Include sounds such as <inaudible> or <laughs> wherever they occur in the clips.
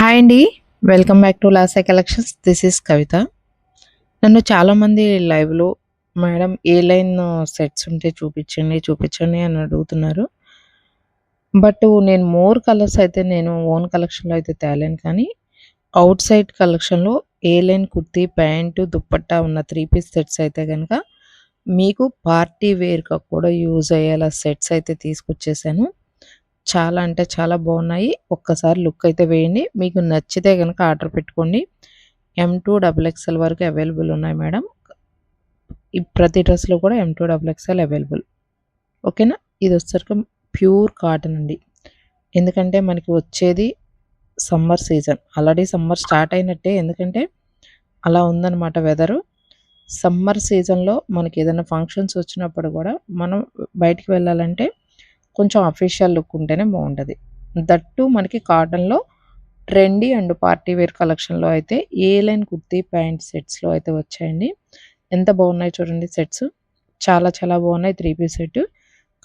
Hi అండి. Welcome back to Lasa collections this is Kavitha నన్ను చాలామంది లైవ్లో మేడం ఏ లైన్ సెట్స్ ఉంటే చూపించండి చూపించండి అని అడుగుతున్నారు. బట్ నేను మోర్ కలర్స్ అయితే నేను ఓన్ కలెక్షన్లో అయితే తేలేను కానీ అవుట్ సైడ్ కలెక్షన్లో A line kurti pant dupatta ఉన్న త్రీ పీస్ సెట్స్ అయితే కనుక మీకు పార్టీ వేర్గా కూడా యూజ్ అయ్యేలా సెట్స్ అయితే తీసుకొచ్చేసాను. చాలా అంటే చాలా బాగున్నాయి. ఒక్కసారి లుక్ అయితే వేయండి. మీకు నచ్చితే కనుక ఆర్డర్ పెట్టుకోండి. ఎం టూ డబుల్ ఎక్స్ఎల్ వరకు అవైలబుల్ ఉన్నాయి మేడం. ఈ ప్రతి డ్రెస్లో కూడా M two double XL available. ఓకేనా? ఇది వచ్చేసరికి ప్యూర్ కాటన్ అండి. ఎందుకంటే మనకి వచ్చేది summer season. Already summer start అయినట్టే. ఎందుకంటే అలా ఉందన్నమాట వెదరు. సమ్మర్ సీజన్లో మనకి ఏదైనా ఫంక్షన్స్ వచ్చినప్పుడు కూడా మనం బయటికి వెళ్ళాలంటే కొంచెం అఫీషియల్ లుక్ ఉంటేనే బాగుంటుంది. దట్టు మనకి కాటన్లో ట్రెండీ అండ్ పార్టీ వేర్ కలెక్షన్లో అయితే ఏ లైన్ కుర్తీ ప్యాంట్ సెట్స్లో అయితే వచ్చాయండి. ఎంత బాగున్నాయి చూడండి సెట్స్ చాలా చాలా బాగున్నాయి త్రీ పీస్ సెట్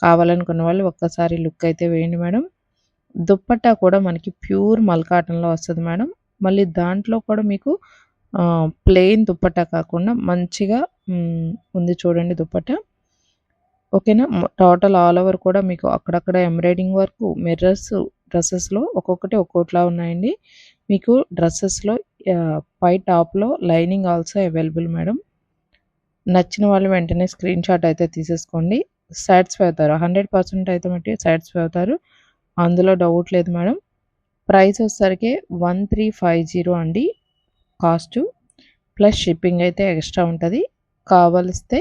కావాలనుకున్న వాళ్ళు ఒక్కసారి లుక్ అయితే వేయండి మేడం. దుప్పట్టా కూడా మనకి ప్యూర్ మల్ కాటన్లో వస్తుంది మేడం. మళ్ళీ దాంట్లో కూడా మీకు ప్లెయిన్ దుప్పట్టా కాకుండా మంచిగా ఉంది చూడండి దుప్పట్టా. ఓకేనా? టోటల్ ఆల్ ఓవర్ కూడా మీకు అక్కడక్కడ ఎంబ్రాయిడింగ్ వర్క్ మిర్రర్స్ డ్రెస్సెస్లో ఒక్కొక్కటి ఒక్కొక్కలా ఉన్నాయండి. మీకు డ్రెస్సెస్లో పై టాప్లో లైనింగ్ ఆల్సో అవైలబుల్ మేడం నచ్చిన వాళ్ళు వెంటనే స్క్రీన్ షాట్ అయితే తీసేసుకోండి. సాటిస్ఫై అవుతారు హండ్రెడ్ పర్సెంట్ అయితే మట్టి సాటిస్ఫై అవుతారు అందులో డౌట్ లేదు మేడం ప్రైస్ వచ్చేసరికి వన్ త్రీ ఫైవ్ జీరో అండి. కాస్టు ప్లస్ షిప్పింగ్ అయితే ఎక్స్ట్రా ఉంటుంది. కావలిస్తే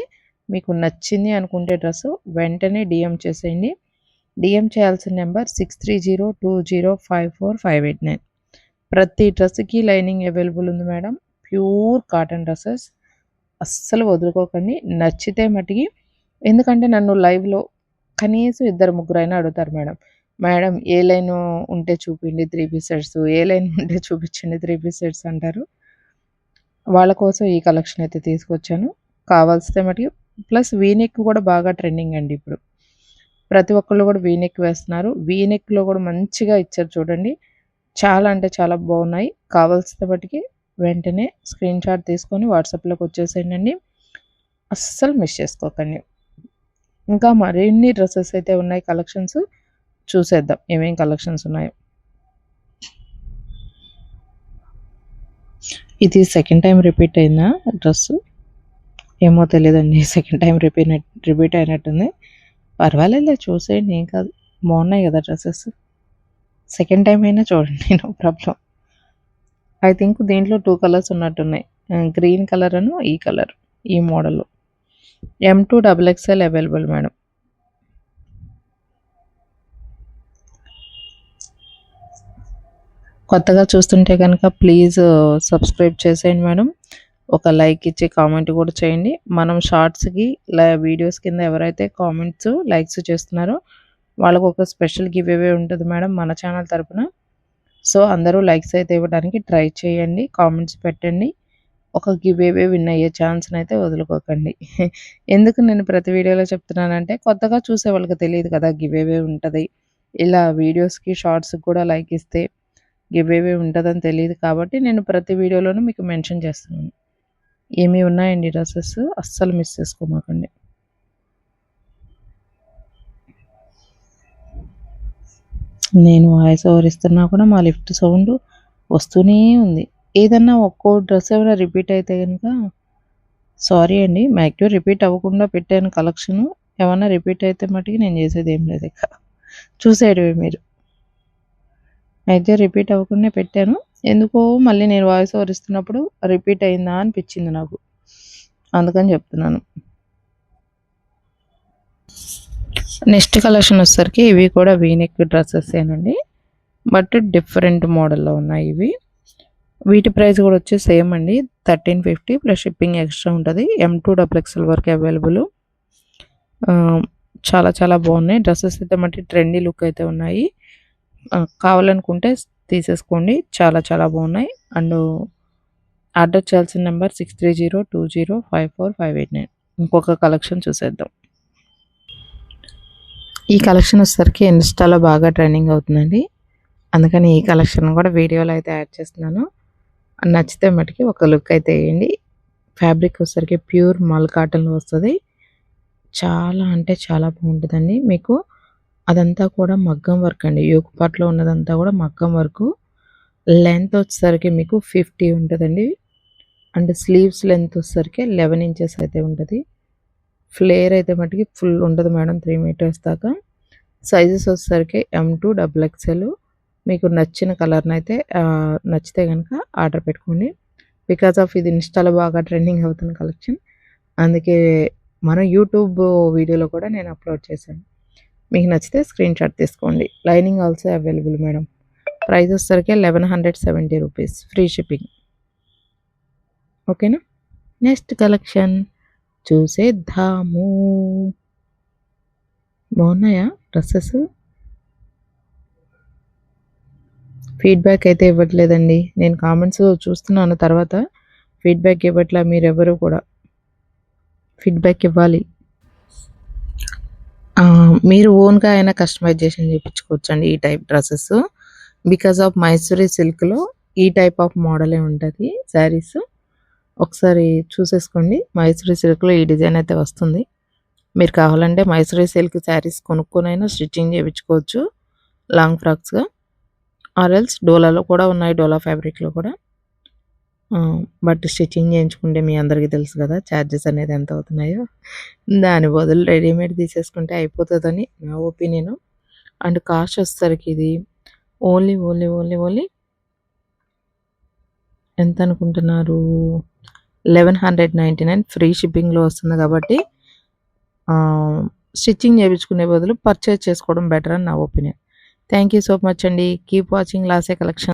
మీకు నచ్చింది అనుకుంటే డ్రెస్సు వెంటనే డిఎం చేసేయండి. డిఎం చేయాల్సిన number six three zero two zero five four five eight nine ప్రతి డ్రెస్కి లైనింగ్ అవైలబుల్ ఉంది మేడం. Pure cotton dresses. అస్సలు వదులుకోకండి. నచ్చితే మటుకి ఎందుకంటే నన్ను లైవ్లో కనీసం ఇద్దరు ముగ్గురైనా అడుగుతారు మేడం. మేడం ఏ లైన్ ఉంటే చూపిండి three piece sets A line ఉంటే చూపించండి త్రీ పీస్ సెట్స్ అంటారు. వాళ్ళ కోసం ఈ కలెక్షన్ అయితే తీసుకొచ్చాను. కావాల్సితే మటుకు ప్లస్ వీనెక్ కూడా బాగా ట్రెండింగ్ అండి ఇప్పుడు. ప్రతి ఒక్కళ్ళు కూడా వీనెక్ వేస్తున్నారు. వీనెక్లో కూడా మంచిగా ఇచ్చారు చూడండి. చాలా అంటే చాలా బాగున్నాయి. కావాల్సిన బట్టికి వెంటనే స్క్రీన్ షాట్ తీసుకొని వాట్సాప్లోకి వచ్చేసేయండి అస్సలు మిస్ చేసుకోకండి. ఇంకా మరిన్ని డ్రెస్సెస్ అయితే ఉన్నాయి కలెక్షన్స్ చూసేద్దాం. ఏమేమి కలెక్షన్స్ ఉన్నాయో? ఇది సెకండ్ టైం రిపీట్ అయిందా డ్రెస్సు? ఏమో తెలియదండి సెకండ్ టైం రిపీట్ రిపీట్ అయినట్టుంది. పర్వాలేదు చూసేయండి. ఏం కాదు. బాగున్నాయి కదా డ్రెస్సెస్. సెకండ్ టైం అయినా చూడండి నో ప్రాబ్లం ఐ థింక్ దీంట్లో టూ కలర్స్ ఉన్నట్టున్నాయి. గ్రీన్ కలర్ అను ఈ కలర్ ఈ model M two double XL available madam కొత్తగా చూస్తుంటే కనుక ప్లీజ్ సబ్స్క్రైబ్ చేసేయండి మేడం ఒక లైక్ ఇచ్చి కామెంట్ కూడా చేయండి. మనం షార్ట్స్కి వీడియోస్ కింద ఎవరైతే కామెంట్స్ లైక్స్ చేస్తున్నారో వాళ్ళకు ఒక స్పెషల్ గివ్ అవే ఉంటుంది మేడం మన ఛానల్ తరపున. సో అందరూ లైక్స్ అయితే ఇవ్వడానికి ట్రై చేయండి కామెంట్స్ పెట్టండి. ఒక గివ్ అవే విన్ అయ్యే ఛాన్స్ని అయితే వదులుకోకండి. <laughs> ఎందుకు నేను ప్రతి వీడియోలో చెప్తున్నానంటే కొత్తగా చూసే వాళ్ళకి తెలియదు కదా గివ్ అవే ఉంటుంది. ఇలా వీడియోస్కి షార్ట్స్కి కూడా లైక్ ఇస్తే గివ్ అవే ఉంటుందని తెలియదు కాబట్టి నేను ప్రతి వీడియోలోనూ మీకు మెన్షన్ చేస్తున్నాను. ఏమి ఉన్నాయండి డ్రెస్సెస్? అస్సలు మిస్ చేసుకోమాకండి. నేను వాయిస్ ఓవర్ ఇస్తున్నా కూడా మా లిఫ్ట్ సౌండ్ వస్తూనే ఉంది. ఏదన్నా ఒక్కో డ్రెస్ ఏమైనా రిపీట్ అయితే కనుక సారీ అండి మ్యాక్సిమం రిపీట్ అవ్వకుండా పెట్టాను కలెక్షన్. ఏమన్నా రిపీట్ అయితే మటుకి నేను చేసేది ఏం లేదు ఇక చూసేయడమే మీరు. అయితే రిపీట్ అవ్వకుండా పెట్టాను. ఎందుకో మళ్ళీ నేను వాయిస్ ఓవర్ ఇస్తున్నప్పుడు రిపీట్ అయిందా అనిపించింది నాకు. అందుకని చెప్తున్నాను. నెక్స్ట్ కలెక్షన్ వచ్చేసరికి ఇవి కూడా వీనెక్ డ్రెస్సెసేనండి బట్ డిఫరెంట్ మోడల్లో ఉన్నాయి ఇవి. వీటి ప్రైస్ కూడా వచ్చి సేమ్ అండి. Thirteen fifty plus shipping extra ఉంటుంది. ఎం టూ డబుల్ ఎక్స్ఎల్ వరకు అవైలబుల్ చాలా చాలా బాగున్నాయి. డ్రెస్సెస్ అయితే మట్టి ట్రెండీ లుక్ అయితే ఉన్నాయి. కావాలనుకుంటే తీసేసుకోండి. చాలా చాలా బాగున్నాయి. అండ్ ఆర్డర్ చేయాల్సిన number six three zero two zero five four five eight nine ఇంకొక కలెక్షన్ చూసేద్దాం. ఈ కలెక్షన్ వచ్చేసరికి ఇన్స్టాలో బాగా ట్రెండింగ్ అవుతుందండి. అందుకని ఈ కలెక్షన్ కూడా వీడియోలో అయితే యాడ్ చేస్తున్నాను. నచ్చితే మటుకి ఒక లుక్ అయితే వేయండి. ఫ్యాబ్రిక్ వచ్చేసరికి ప్యూర్ మల్ కాటన్లో వస్తుంది. చాలా అంటే చాలా బాగుంటుందండి. మీకు అదంతా కూడా మగ్గం వర్క్ అండి. యోగ పాటలో ఉన్నదంతా కూడా మగ్గం వర్క్. లెంత్ వచ్చేసరికి మీకు ఫిఫ్టీ ఉంటుందండి. అండ్ స్లీవ్స్ లెంత్ వచ్చేసరికి లెవెన్ ఇంచెస్ అయితే ఉంటుంది. ఫ్లేర్ అయితే మటుకి ఫుల్ ఉంటుంది మేడం త్రీ మీటర్స్ దాకా. సైజెస్ వచ్చేసరికి ఎం టూ డబుల్ ఎక్స్ఎల్. మీకు నచ్చిన కలర్ని అయితే నచ్చితే కనుక ఆర్డర్ పెట్టుకోండి. బికాస్ ఆఫ్ ఇది ఇన్స్టాలో బాగా ట్రెండింగ్ అవుతున్న కలెక్షన్. అందుకే మనం యూట్యూబ్ వీడియోలో కూడా నేను అప్లోడ్ చేశాను. మీకు నచ్చితే స్క్రీన్ షాట్ తీసుకోండి. Lining also available madam price వచ్చేసరికి eleven hundred seventy rupees free shipping ఓకేనా నెక్స్ట్ కలెక్షన్ చూసేద్దాము బాగున్నాయా డ్రెస్సెస్? ఫీడ్బ్యాక్ అయితే ఇవ్వట్లేదండి. నేను కామెంట్స్ చూస్తున్నాను తర్వాత. ఫీడ్బ్యాక్ ఇవ్వట్లే మీరెవరు కూడా. ఫీడ్బ్యాక్ ఇవ్వాలి. మీరు ఓన్గా అయినా కస్టమైజేషన్ చేయించుకోవచ్చండి ఈ type dresses because of Mysuri సిల్క్లో ఈ టైప్ ఆఫ్ మోడలే ఉంటుంది శారీస్ ఒకసారి చూసేసుకోండి. మైసూరి సిల్క్లో ఈ డిజైన్ అయితే వస్తుంది. మీరు కావాలంటే మైసూరి సిల్క్ శారీస్ కొనుక్కొనైనా స్టిచ్చింగ్ చేయించుకోవచ్చు లాంగ్ ఫ్రాక్స్గా ఆర్ఎల్స్ డోలాలో కూడా ఉన్నాయి డోలా ఫ్యాబ్రిక్లో కూడా. బట్ స్టిచ్చింగ్ చేయించుకుంటే మీ అందరికీ తెలుసు కదా ఛార్జెస్ అనేది ఎంత అవుతున్నాయో. దాని బదులు రెడీమేడ్ తీసేసుకుంటే అయిపోతుందని నా ఒపీనియన్ అండ్ కాస్ట్ వచ్చేసరికి ఇది ఓన్లీ ఓన్లీ ఓన్లీ ఓన్లీ ఎంత అనుకుంటున్నారు? Eleven hundred ninety nine free షిప్పింగ్లో వస్తుంది కాబట్టి స్టిచ్చింగ్ చేయించుకునే బదులు పర్చేజ్ చేసుకోవడం బెటర్ అని నా opinion thank you so much అండి. Keep watching Lasa collection